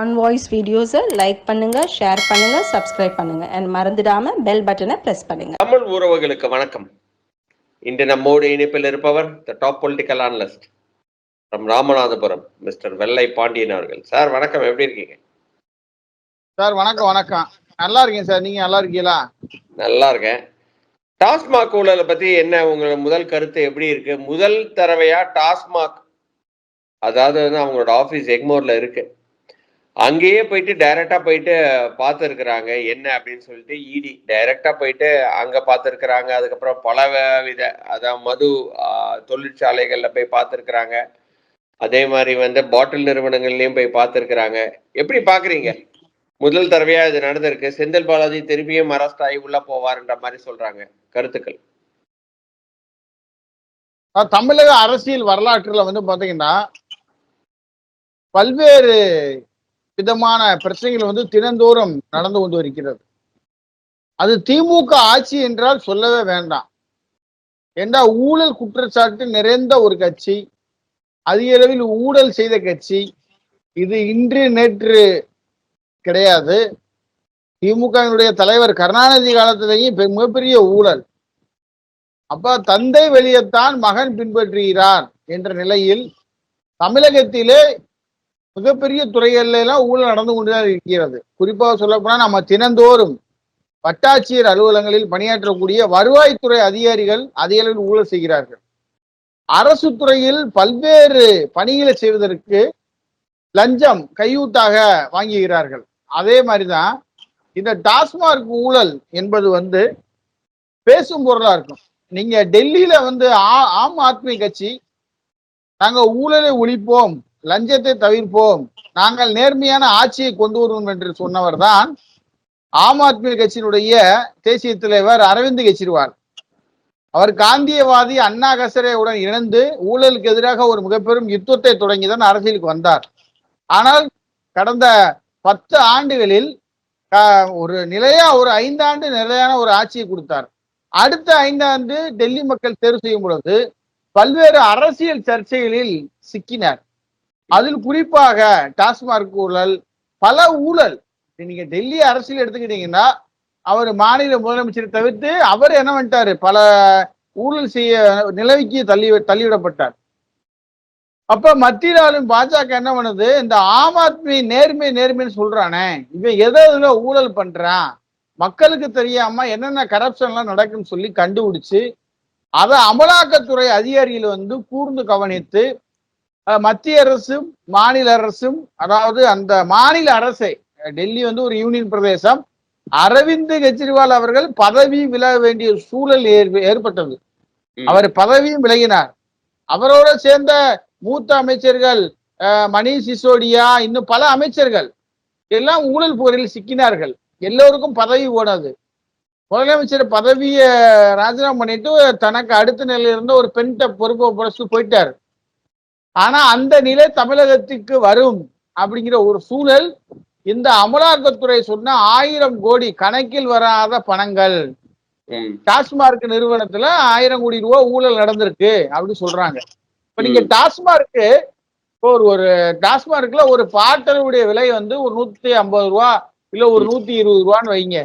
On voice வீடியோஸை like பண்ணுங்க share பண்ணுங்க சப்ஸ்கிரைப் பண்ணுங்க. அண்ட் மறந்துடாம பெல் பட்டனை பிரஸ் பண்ணுங்க. தமிழ் உறவுகளுக்கு வணக்கம். இன்று நம்மோடு இணைப்பில் இருப்பவர் the top political analyst from Ramanathapuram mister Vellai Pandian அவர்கள். சார் வணக்கம். எப்படி இருக்கீங்க? சார் வணக்கம் வணக்கம். நல்லா இருக்கேன் சார் நீங்க நல்லா இருக்கீங்களா? நல்லா இருக்கேன். டாஸ்மாக் ஊழலை பத்தி என்ன உங்களோட முதல் கருத்து எப்படி இருக்கு? முதல் தடவையா டாஸ்மாக் அதாவது வந்து அவங்களோட ஆபீஸ் எக்மோர்ல இருக்கு. அங்கேயே போயிட்டு டைரக்டா போயிட்டு பார்த்துருக்குறாங்க. என்ன அப்படின்னு சொல்லிட்டு இடி டைரக்டா போயிட்டு அங்க பார்த்துருக்குறாங்க. அதுக்கப்புறம் பல வித அதான் மது தொழிற்சாலைகள்ல போய் பார்த்துருக்குறாங்க. அதே மாதிரி வந்து பாட்டில் நிறுவனங்கள்லயும் போய் பார்த்துருக்குறாங்க. எப்படி பாக்குறீங்க முதல் தடவையா இது நடந்திருக்கு. செந்தில் பாலாஜி திரும்பியும் அரெஸ்ட் ஆகி உள்ள போவாருன்ற மாதிரி சொல்றாங்க. கருத்துக்கள். தமிழக அரசியல் வரலாற்றுல வந்து பாத்தீங்கன்னா பல்வேறு விதமான பிரச்சனைகள் வந்து தினந்தோறும் நடந்து கொண்டு வருகிறது. அது திமுக ஆட்சி என்றால் சொல்லவே வேண்டாம். ஏண்டா ஊழல் குற்றச்சாட்டு நிறைந்த ஒரு கட்சி அதிக அளவில் ஊழல் செய்த கட்சி இது இன்று நேற்று கிடையாது. திமுகவினுடைய தலைவர் கருணாநிதி காலத்திலேயும் மிகப்பெரிய ஊழல். அப்ப தந்தை வெளியத்தான் மகன் பின்பற்றுகிறார் என்ற நிலையில் தமிழகத்திலே மிகப்பெரிய துறைகள்ல எல்லாம் ஊழல் நடந்து கொண்டுதான் இருக்கிறது. குறிப்பாக சொல்லப்போனா நம்ம தினந்தோறும் வட்டாட்சியர் அலுவலகங்களில் பணியாற்றக்கூடிய வருவாய்த்துறை அதிகாரிகள் அதிக அளவில் ஊழல் செய்கிறார்கள். அரசு துறையில் பல்வேறு பணிகளை செய்வதற்கு லஞ்சம் கையூட்டாக வாங்குகிறார்கள். அதே மாதிரிதான் இந்த டாஸ்மார்க் ஊழல் என்பது வந்து பேசும் பொருளா இருக்கும். நீங்க டெல்லியில வந்து ஆ- ஆம் ஆத்மி கட்சி நாங்க ஊழலை ஒழிப்போம். லஞ்சத்தை தவிர்ப்போம். நாங்கள் நேர்மையான ஆட்சியை கொண்டு வருவோம் என்று சொன்னவர் தான் ஆம் ஆத்மி கட்சியினுடைய தேசிய தலைவர் அரவிந்த் கெஜ்ரிவால். அவர் காந்தியவாதி அண்ணா ஹசரேவுடன் இணைந்து ஊழலுக்கு எதிராக ஒரு மிகப்பெரும் யுத்தத்தை தொடங்கிதான் அரசியலுக்கு வந்தார். ஆனால் கடந்த பத்து ஆண்டுகளில் ஒரு நிலையா ஒரு ஐந்தாண்டு நிலையான ஒரு ஆட்சியை கொடுத்தார். அடுத்த ஐந்தாண்டு டெல்லி மக்கள் தேர்வு செய்யும் பொழுது பல்வேறு அரசியல் சர்ச்சைகளில் சிக்கினார். அதில் குறிப்பாக டாஸ்மார்க் ஊழல் பல ஊழல். நீங்க டெல்லி அரசியல் எடுத்துக்கிட்டீங்கன்னா அவர் மாநில முதலமைச்சரை தவிர்த்து அவர் என்ன பண்ணிட்டாரு? பல ஊழல் செய்ய நிலவிக்கு தள்ளி தள்ளிவிடப்பட்டார். அப்ப மத்தியில் ஆளும் பாஜக என்ன பண்ணுது? இந்த ஆம் ஆத்மி நேர்மை நேர்மைன்னு சொல்றானே. இவன் எதை எதுல ஊழல் பண்றான்? மக்களுக்கு தெரியாம என்னென்ன கரப்ஷன்லாம் நடக்குன்னு சொல்லி கண்டுபிடிச்சு அதை அமலாக்கத்துறை அதிகாரிகள் வந்து கூர்ந்து கவனித்து மத்திய அரசும் மாநில அரசும் அதாவது அந்த மாநில அரசை டெல்லி வந்து ஒரு யூனியன் பிரதேசம் அரவிந்த் கெஜ்ரிவால் அவர்கள் பதவி விலக வேண்டிய சூழல் ஏற்ப- ஏற்பட்டது. அவர் பதவியும் விலகினார். அவரோட சேர்ந்த மூத்த அமைச்சர்கள் மணீஷ் சிசோடியா இன்னும் பல அமைச்சர்கள் எல்லாம் ஊழல் புகாரில் சிக்கினார்கள். எல்லோருக்கும் பதவி போனது முதலமைச்சர் பதவியை ராஜினாமா பண்ணிட்டு தனக்கு அடுத்த நிலையில இருந்த ஒரு பெண்கிட்ட பொறுப்பை புறச்சு போயிட்டார். ஆனா அந்த நிலை தமிழகத்துக்கு வரும் அப்படிங்கிற ஒரு சூழல் இந்த அமலாக்கத்துறை சொன்ன ஆயிரம் கோடி கணக்கில் வராத பணங்கள். டாஸ்மார்க் நிறுவனத்துல ஆயிரம் கோடி ரூபாய் ஊழல் நடந்திருக்கு அப்படின்னு சொல்றாங்க. இப்ப நீங்க ம். டாஸ்மார்க் இப்போ ஒரு ஒரு டாஸ்மார்க்ல ஒரு பாட்டலுடைய விலை வந்து ஒரு நூத்தி ஐம்பது ரூபா இல்ல ஒரு நூத்தி இருபது ரூபான்னு வைங்க.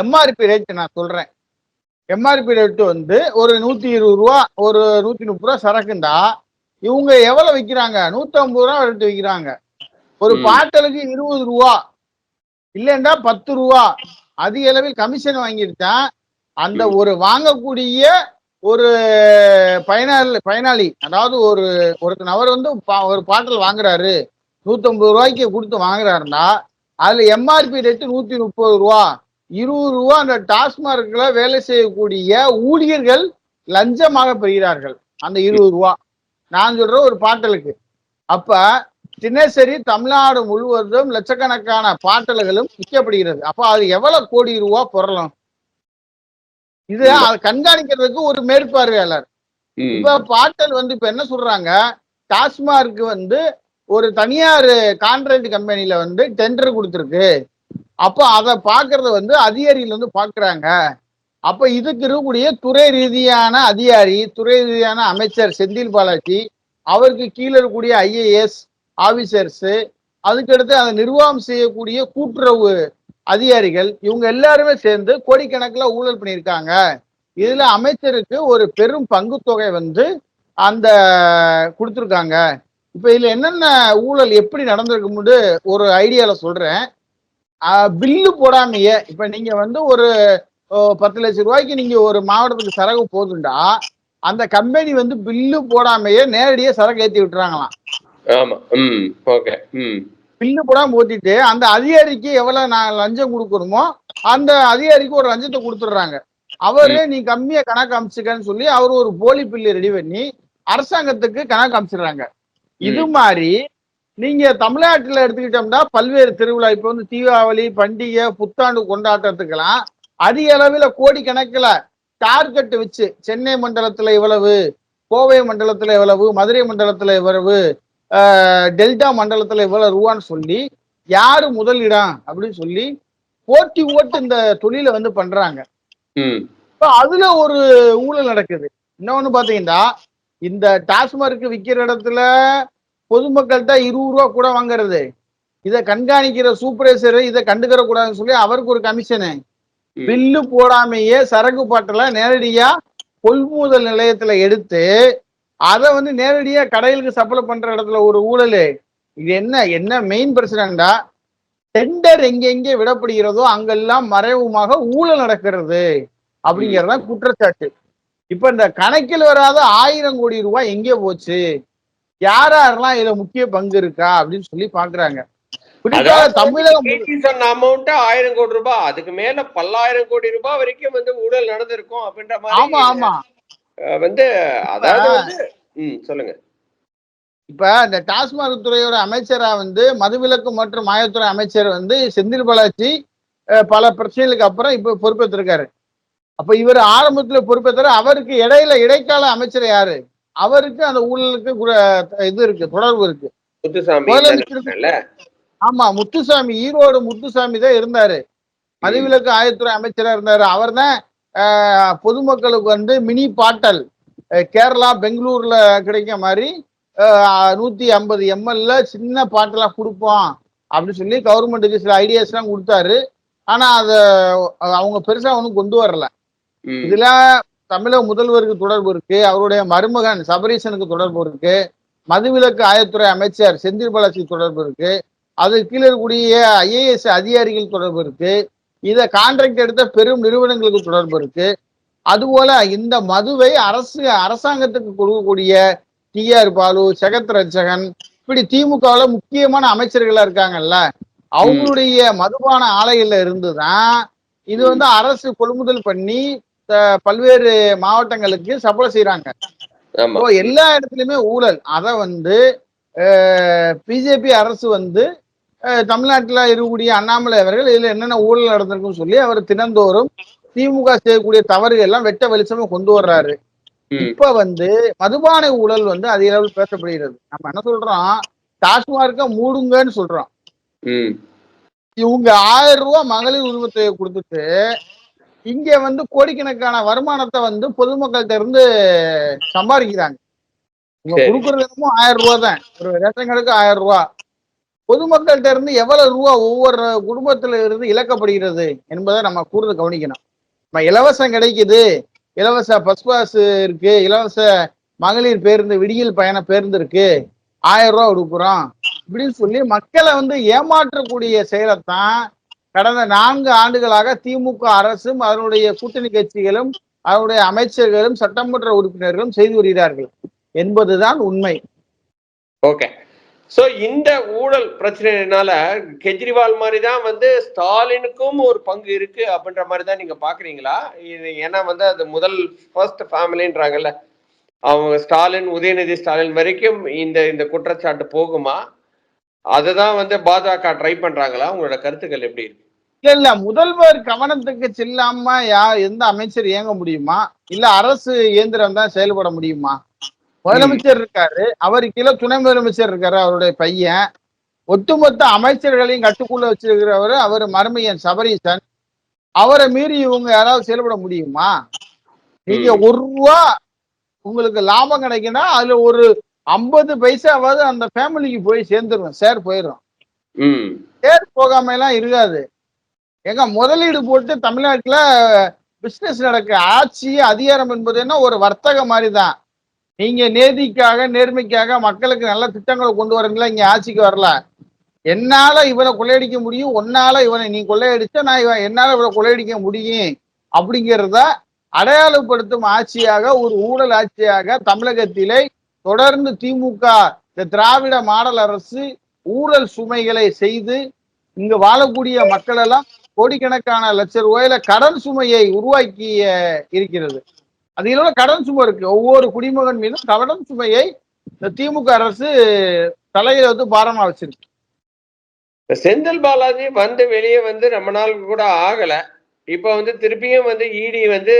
எம்ஆர்பி ரேட் நான் சொல்றேன். எம்ஆர்பி ரேட் வந்து ஒரு நூத்தி இருபது ரூபா ஒரு நூத்தி முப்பது ரூபா சரக்குண்டா இவங்க எவ்வளவு விக்கிறாங்க? நூத்தி ஐம்பது ரூபா ரேட்டு விக்கிறாங்க. ஒரு. பாட்டலுக்கு இருபது ரூபா. இல்லைண்டா பத்து ரூபா. அதிக அளவில் கமிஷன் வாங்கியிருந்தேன் அந்த. ஒரு வாங்கக்கூடிய ஒரு பயனாளி பயனாளி அதாவது ஒரு ஒரு நபர் வந்து பா- ஒரு பாட்டல் வாங்குறாரு. நூத்தம்பது ரூபாய்க்கு கொடுத்து வாங்குறாருன்னா அதுல எம்ஆர்பி ரேட்டு நூத்தி முப்பது ரூபா. இருபது ரூபா அந்த டாஸ்மார்க்ல வேலை செய்யக்கூடிய ஊழியர்கள் லஞ்சமாக பெறுகிறார்கள். அந்த இருபது ரூபா. நான் சொல்ற ஒரு பாட்டலுக்கு அப்ப தினசரி தமிழ்நாடு முழுவதும் லட்சக்கணக்கான பாட்டல்களும் விற்கப்படுகிறது. அப்ப அது எவ்வளவு கோடி ரூபா பொருளும்? இது அதை கண்காணிக்கிறதுக்கு ஒரு மேற்பார்வையாளர். இப்ப பாட்டல் வந்து இப்ப என்ன சொல்றாங்க? டாஸ்மார்க் வந்து ஒரு தனியார் கான்ட்ராக்ட் கம்பெனில வந்து டெண்டர் கொடுத்துருக்கு. அப்போ அதை பாக்குறத வந்து அதிகாரிகள் வந்து பாக்குறாங்க. அப்ப இதுக்கு இருக்கக்கூடிய துறை ரீதியான அதிகாரி துறை ரீதியான அமைச்சர் செந்தில் பாலாஜி அவருக்கு கீழே இருக்கக்கூடிய ஐஏஎஸ் ஆபிசர்ஸ் அதுக்கடுத்து அதை நிர்வாகம் செய்யக்கூடிய கூட்டுறவு அதிகாரிகள் இவங்க எல்லாருமே சேர்ந்து கோடிக்கணக்கில் ஊழல் பண்ணியிருக்காங்க. இதுல அமைச்சருக்கு ஒரு பெரும் பங்கு தொகை வந்து அந்த கொடுத்துருக்காங்க. இப்ப இதுல என்னென்ன ஊழல் எப்படி நடந்திருக்கும்னு ஒரு ஐடியால சொல்றேன். பில்லு போடாமையே இப்ப நீங்க வந்து ஒரு பத்து லட்சம் ரூபாய்க்கு நீங்க ஒரு மாவட்டத்துக்கு சரக்கு போதுண்டா அந்த கம்பெனி வந்து பில்லு போடாமையே நேரடியாக சரக்கு ஏத்தி விட்டுறாங்களாம். ஆமா ம் ஓகே ம். பில்லு போடாம ஓட்டிட்டு அந்த அதிகாரிக்கு எவ்வளவு நான் லஞ்சம் கொடுக்கணுமோ அந்த அதிகாரிக்கு ஒரு லஞ்சத்தை கொடுத்துடுறாங்க. அவரு நீ கம்மியா கணக்கு அமைச்சுக்கன்னு சொல்லி அவர் ஒரு போலி பில்லு ரெடி பண்ணி அரசாங்கத்துக்கு கணக்கு அமைச்சிடுறாங்க. இது மாதிரி நீங்க தமிழ்நாட்டுல எடுத்துக்கிட்டோம்னா பல்வேறு திருவிழா இப்ப வந்து தீபாவளி பண்டிகை புத்தாண்டு கொண்டாட்டத்துக்கெல்லாம் அதிக அளவில் கோடி கணக்குல டார்கெட் வச்சு சென்னை மண்டலத்துல இவ்வளவு கோவை மண்டலத்துல இவ்வளவு மதுரை மண்டலத்துல இவ்வளவு டெல்டா மண்டலத்துல இவ்வளவு ரூபான்னு சொல்லி யாரு முதலிடம் அப்படின்னு சொல்லி போட்டி ஓட்டு இந்த தொழிலை வந்து பண்றாங்க. இப்ப அதுல ஒரு ஊழல் நடக்குது. இன்னொன்னு பாத்தீங்கன்னா இந்த டாஸ்மார்க் விக்கிற இடத்துல பொதுமக்கள்கிட்ட இருபது ரூபா கூட வாங்குறது. இதை கண்காணிக்கிற சூப்பர்வைசர் இதை கண்டுக்கிற கூடாதுன்னு சொல்லி அவருக்கு ஒரு கமிஷனு. பில்லு போடாமையே சரக்கு பாட்டில நேரடியா கொள்முதல் நிலையத்துல எடுத்து அதை வந்து நேரடியா கடைகளுக்கு சப்ளை பண்ற இடத்துல ஒரு ஊழல். இது என்ன என்ன மெயின் பிரச்சனைடா? டெண்டர் எங்கெங்கே விடப்படுகிறதோ அங்கெல்லாம் மறைமுகமாக ஊழல் நடக்கிறது அப்படிங்கறத குற்றச்சாட்டு. இப்ப இந்த கணக்கில் வராத ஆயிரம் கோடி ரூபாய் எங்கே போச்சு? யார் யாரெல்லாம் இதுல முக்கிய பங்கு இருக்கா? அப்படின்னு சொல்லி பாக்குறாங்க. ஆயிரம் கோடி ரூபாய் அதுக்கு மேல பல்லாயிரம் கோடி ரூபாய் வரைக்கும் வந்து ஊழல் நடந்திருக்கும் அப்படின்ற மாதிரி வந்து அதாவது ம் சொல்லுங்க. இப்ப இந்த டாஸ்மாக் துறையோட அமைச்சரா வந்து மதுவிலக்கு மற்றும் மாயத்துறை அமைச்சர் வந்து செந்தில் பாலாஜி பல பிரச்சனைகளுக்கு அப்புறம் இப்ப பொறுப்பேற்றிருக்காரு அப்ப இவர் ஆரம்பத்துல பொறுப்பேற்றாரு அவருக்கு இடையில இடைக்கால அமைச்சர் யாரு? அவருக்கு அந்த ஊழலுக்கு இது இருக்கு தொடர்பு இருக்கு. ஆமா முத்துசாமி ஈரோடு முத்துசாமி தான் இருந்தாரு. மதுவிலக்கு ஆயத்துறை அமைச்சரா இருந்தாரு. அவர் தான் பொதுமக்களுக்கு வந்து மினி பாட்டல் கேரளா பெங்களூர்ல கிடைக்க மாதிரி நூத்தி ஐம்பது எம்எல்ல சின்ன பாட்டலா கொடுப்போம் அப்படின்னு சொல்லி கவர்மெண்ட்டுக்கு சில ஐடியாஸ் எல்லாம் கொடுத்தாரு. ஆனா அத அவங்க பெருசா ஒன்றும் கொண்டு வரல. இதுல தமிழக முதல்வருக்கு தொடர்பு இருக்கு. அவருடைய மருமகன் சபரீசனுக்கு தொடர்பு இருக்கு. மதுவிலக்கு ஆயத்துறை அமைச்சர் செந்தில் பாலாஜி தொடர்பு இருக்கு. அது கீழே இருக்கக்கூடிய ஐஏஎஸ் அதிகாரிகள் தொடர்பு இருக்கு. இதை கான்ட்ராக்ட் எடுத்த பெரும் நிறுவனங்களுக்கு தொடர்பு இருக்கு. அதுபோல இந்த மதுவை அரசு அரசாங்கத்துக்கு கொடுக்கக்கூடிய டிஆர் பாலு ஜெகத் ரட்சகன் இப்படி திமுகவுல முக்கியமான அமைச்சர்களா இருக்காங்கல்ல அவங்களுடைய மதுபான ஆலைகள்ல இருந்துதான் இது வந்து அரசு கொள்முதல் பண்ணி பல்வேறு மாவட்டங்களுக்கு சப்ளை செய்யறாங்க எல்லா இடத்துலயுமே ஊழல். அதை வந்து பிஜேபி அரசு வந்து தமிழ்நாட்டுல இருக்கக்கூடிய அண்ணாமலை அவர்கள் இதுல என்னென்ன ஊழல் நடந்திருக்குன்னு சொல்லி அவர் தினந்தோறும் திமுக செய்யக்கூடிய தவறுகள் எல்லாம் வெட்ட வெளிச்சமா கொண்டு வர்றாரு. இப்ப வந்து மதுபான ஊழல் வந்து அதிக அளவில் பேசப்படுகிறது. நம்ம என்ன சொல்றோம்? டாஸ்மார்க்க மூடுங்கன்னு சொல்றோம். இவங்க ஆயிரம் ரூபாய் மகளிர் உரிமை தொகை கொடுத்துட்டு இங்க வந்து கோடிக்கணக்கான வருமானத்தை வந்து பொதுமக்கள்கிட்ட இருந்து சம்பாதிக்கிறாங்க. இவங்க. கொடுக்கறது என்னமோ ஆயிரம் ரூபாய் தான். ஒரு ரேஷன் கடைக்கு ஆயிரம் ரூபாய் பொதுமக்கள்கிட்ட இருந்து எவ்வளவு ரூபா ஒவ்வொரு குடும்பத்துல இருந்து இழக்கப்படுகிறது என்பதை நம்ம கூர்ந்து கவனிக்கணும். நம்ம இலவசம் கிடைக்குது. இலவச பஸ் பாஸ் இருக்கு. இலவச மகளிர் பேருந்து விடியல் பயண பேருந்து இருக்கு. ஆயிரம் ரூபாய் கொடுக்குறோம். இப்படின்னு சொல்லி மக்களை வந்து ஏமாற்றக்கூடிய செயலைத்தான் கடந்த நான்கு ஆண்டுகளாக திமுக அரசும் அதனுடைய கூட்டணி கட்சிகளும் அதனுடைய அமைச்சர்களும் சட்டமன்ற உறுப்பினர்களும் செய்து வருகிறார்கள். என்பதுதான் உண்மை. ஓகே சோ இந்த ஊழல் பிரச்சனைனால கெஜ்ரிவால் மாதிரி தான் வந்து ஸ்டாலினுக்கும் ஒரு பங்கு இருக்கு அப்படின்ற மாதிரி தான் நீங்க பாக்குறீங்களா? இது ஏன்னா வந்து அது முதல் ஃபர்ஸ்ட் ஃபேமிலின்றாங்கல்ல அவங்க ஸ்டாலின் உதயநிதி ஸ்டாலின் வரைக்கும் இந்த இந்த குற்றச்சாட்டு போகுமா? அதுதான் வந்து பாஜக ட்ரை பண்றாங்களா? உங்களோட கருத்துக்கள் எப்படி இருக்கு? இல்ல இல்ல. முதல்வர் கவனத்துக்கு செல்லாம யா எந்த அமைச்சர் இயங்க முடியுமா? இல்ல அரசு இயந்திரம் தான் செயல்பட முடியுமா? முதலமைச்சர் இருக்காரு. அவர் கீழே துணை முதலமைச்சர் இருக்காரு அவருடைய பையன். ஒட்டுமொத்த அமைச்சர்களையும் கட்டுக்குள்ள வச்சிருக்கிறவர் அவர் மருமையன் சபரீசன். அவரை மீறி இவங்க யாராவது செயல்பட முடியுமா? நீங்க ஒரு ரூபா உங்களுக்கு லாபம் கிடைக்குன்னா அதுல ஒரு ஐம்பது பைசாவாவது அந்த ஃபேமிலிக்கு போய் சேர்ந்துரும் சேர் போயிடும் பேர் போகாம எல்லாம் இருக்காது. எங்க முதலீடு போட்டு தமிழ்நாட்டுல பிசினஸ் நடக்க ஆட்சி அதிகாரம் என்பது என்ன? ஒரு வர்த்தக மாதிரி தான் நீங்க நேதிக்காக நேர்மைக்காக மக்களுக்கு நல்ல திட்டங்களை கொண்டு வரீங்களா இங்க ஆட்சிக்கு வரல. என்னால இவனை கொள்ளையடிக்க முடியும் உன்னால இவனை நீ கொள்ளையடிச்ச நான் இவன் என்னால இவனை கொள்ளையடிக்க முடியும். அப்படிங்கிறத அடையாளப்படுத்தும் ஆட்சியாக ஒரு ஊழல் ஆட்சியாக தமிழகத்திலே தொடர்ந்து திமுக இந்த திராவிட மாடல் அரசு ஊழல் சுமைகளை செய்து இங்கு வாழக்கூடிய மக்கள் எல்லாம் கோடிக்கணக்கான லட்சம் ரூபாயில கடன் சுமையை உருவாக்கி இருக்கிறது. அது இல்லாம கடன் சுமை இருக்கு. ஒவ்வொரு குடிமகன் மீதும் கடன் சுமையை இந்த திமுக அரசு தலையில வந்து பாரமா வச்சிருக்கு. செந்தில் பாலாஜி வந்து வெளியே வந்து ரொம்ப நாள் கூட ஆகல. இப்ப வந்து திருப்பியும் வந்து இடி வந்து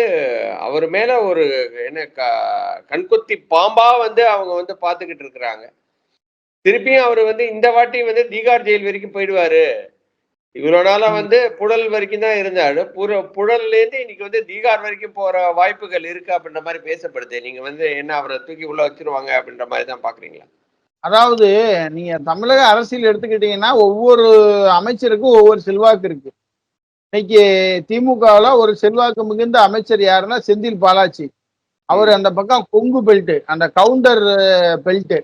அவர் மேல ஒரு என்ன க- கண்கொத்தி பாம்பா வந்து அவங்க வந்து பாத்துக்கிட்டு இருக்கிறாங்க. திருப்பியும் அவர் வந்து இந்த வாட்டி வந்து தீகார் ஜெயில் வரைக்கும் போயிடுவாரு. இவ்வளவு நாளா வந்து புழல் வரைக்கும் தான் இருந்தாரு. புற புழல்ல இருந்து இன்னைக்கு வந்து தீகார் வரைக்கும் போற வாய்ப்புகள் இருக்கு அப்படின்ற மாதிரி பேசப்படுது. நீங்க வந்து என்ன அவரை தூக்கி உள்ள வச்சிருவாங்க அப்படின்ற மாதிரி தான் பாக்குறீங்களா? அதாவது நீங்க தமிழக அரசியல் எடுத்துக்கிட்டீங்கன்னா ஒவ்வொரு அமைச்சருக்கும் ஒவ்வொரு செல்வாக்கு இருக்கு. இன்னைக்கு திமுகவில் ஒரு செல்வாக்கு மிகுந்த அமைச்சர் யாருன்னா செந்தில் பாலாஜி. அவர் அந்த பக்கம் கொங்கு பெல்ட் அந்த கவுண்டர் பெல்ட்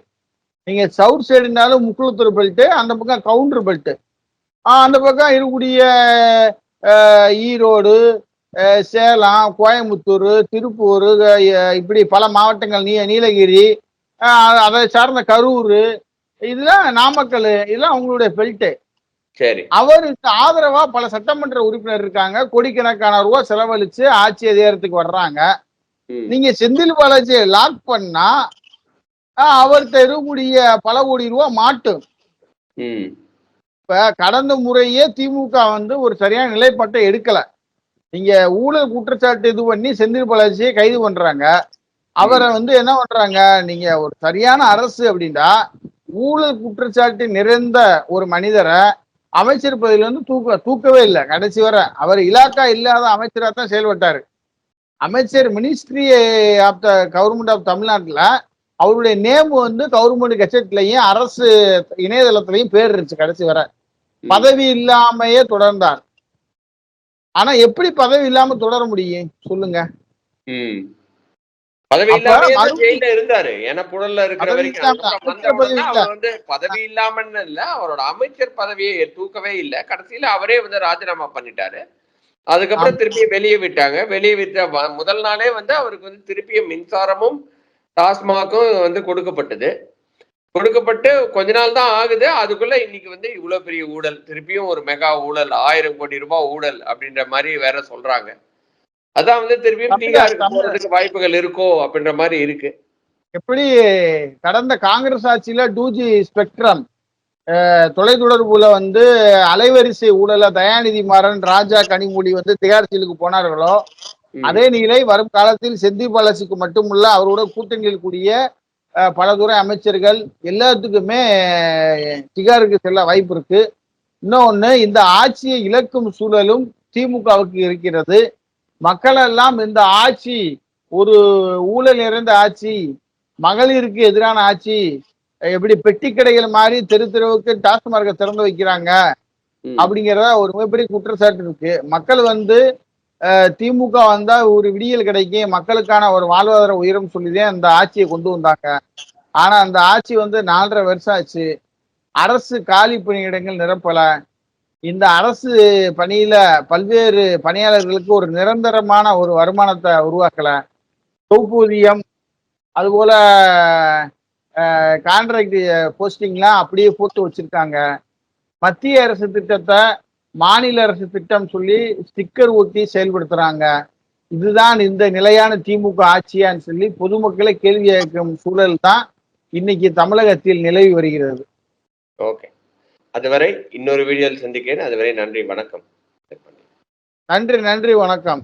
நீங்க சவுத் சைடுனாலும் முக்குளத்தூர் பெல்ட் அந்த பக்கம் கவுண்டர் பெல்ட் அந்த பக்கம் இருக்கக்கூடிய ஈரோடு சேலம் கோயம்புத்தூர் திருப்பூர் இப்படி பல மாவட்டங்கள் நீ நீலகிரி அதை சார்ந்த கரூர் இதெல்லாம் நாமக்கல் இதெல்லாம் அவங்களுடைய பெல்ட்டு சரி. அவருக்கு ஆதரவா பல சட்டமன்ற உறுப்பினர் இருக்காங்க. கோடிக்கணக்கான ரூபா செலவழிச்சு ஆட்சி அதிகாரத்துக்கு வர்றாங்க. நீங்க செந்தில் பாலாஜியை லாக் பண்ணா அவர்கிட்ட இருக்கக்கூடிய பல கோடி ரூபா மாட்டும். இப்ப கடந்த முறையே திமுக வந்து ஒரு சரியான நிலைப்பாட்டை எடுக்கல. நீங்க ஊழல் குற்றச்சாட்டு இது பண்ணி செந்தில் பாலாஜியை கைது பண்றாங்க. அவரை வந்து என்ன பண்றாங்க? நீங்க ஒரு சரியான அரசு அப்படின்னா ஊழல் குற்றச்சாட்டு நிறைந்த ஒரு மனிதரை அமைச்சர் பதவியில இருந்து தூக்க தூக்கவே இல்லை. கடைசி வரை அவர் இலாக்கா இல்லாத அமைச்சரா தான் செயல்பட்டாரு. அமைச்சர் ministry of the government of தமிழ்நாட்டுல அவருடைய நேம் வந்து கவர்மெண்ட் கெசட்லயும் அரசு இணையதளத்திலையும் பேர் இருந்துச்சு கடைசி வரை. பதவி இல்லாமையே தொடர்ந்தார். ஆனா எப்படி பதவி இல்லாம தொடர முடியும்? சொல்லுங்க. பதவி இல்லாமன்னு இல்ல அவரோட அமைச்சர் பதவியை தூக்கவே இல்ல. கடைசியில அவரே வந்து ராஜினாமா பண்ணிட்டாரு. அதுக்கப்புறம் திருப்பி வெளியே விட்டாங்க. வெளியே விட்ட முதல் நாளே வந்து அவருக்கு வந்து திருப்பியும் மின்சாரமும் டாஸ்மாகும் வந்து கொடுக்கப்பட்டது. கொடுக்கப்பட்டு கொஞ்ச நாள் தான் ஆகுது. அதுக்குள்ள இன்னைக்கு வந்து இவ்வளவு பெரிய ஊழல். திருப்பியும் ஒரு மெகா ஊழல் ஆயிரம் கோடி ரூபாய் ஊழல் அப்படின்ற மாதிரி வேற சொல்றாங்க. அதான் வந்து திருப்பியும் போறதுக்கு வாய்ப்புகள் இருக்கோ அப்படின்ற மாதிரி இருக்கு. எப்படி கடந்த காங்கிரஸ் ஆட்சியில டூஜி ஸ்பெக்ட்ரம் தொலைத்தொடர்புல வந்து அலைவரிசை ஊழல தயாநிதி மாறன் ராஜா கனிமொழி வந்து திகார் ஜெயிலுக்கு போனார்களோ. அதே நிலை வரும் காலத்தில் செந்தில் பாலாஜிக்கு மட்டுமல்ல அவரோட கூட்டணியில் கூடிய பல துறை அமைச்சர்கள் எல்லாத்துக்குமே அஹ், திகாருக்கு செல்ல வாய்ப்பு இருக்கு. இன்னொன்னு இந்த ஆட்சியை இழக்கும் சூழலும் திமுகவுக்கு இருக்கிறது. மக்கள் எல்லாம் இந்த ஆட்சி ஒரு ஊழல் நிறைந்த ஆட்சி மகளிருக்கு எதிரான ஆட்சி எப்படி பெட்டி கடைகள் மாதிரி தெரு தெருவுக்கு டாஸ்மார்க்கை திறந்து வைக்கிறாங்க. அப்படிங்கிறத ஒரு மிகப்பெரிய குற்றச்சாட்டு இருக்கு. மக்கள் வந்து திமுக வந்தா ஒரு விடியல் கிடைக்கும் மக்களுக்கான ஒரு வாழ்வாதார உயரம் சொல்லிதான் அந்த ஆட்சியை கொண்டு வந்தாங்க. ஆனா அந்த ஆட்சி வந்து நாலரை வருஷம் ஆச்சு. அரசு காலி பணியிடங்கள் நிரப்பல. இந்த அரசு பணியில பல்வேறு பணியாளர்களுக்கு ஒரு நிரந்தரமான ஒரு வருமானத்தை உருவாக்கல. தொகுப்பூதியம் அதுபோல கான்ட்ராக்ட் போஸ்டிங்லாம் அப்படியே போட்டு வச்சிருக்காங்க. மத்திய அரசு திட்டத்தை மாநில அரசு திட்டம் சொல்லி ஸ்டிக்கர் ஒட்டி செயல்படுத்துறாங்க. இதுதான் இந்த நிலையான திமுக ஆட்சியான்னு சொல்லி பொதுமக்களை கேள்வி கேட்கும் சூழல் தான் இன்னைக்கு தமிழகத்தில் நிலவி வருகிறது. ஓகே. அதுவரை இன்னொரு வீடியோவில் சந்திக்கிறேன். அதுவரை நன்றி வணக்கம். நன்றி நன்றி வணக்கம்.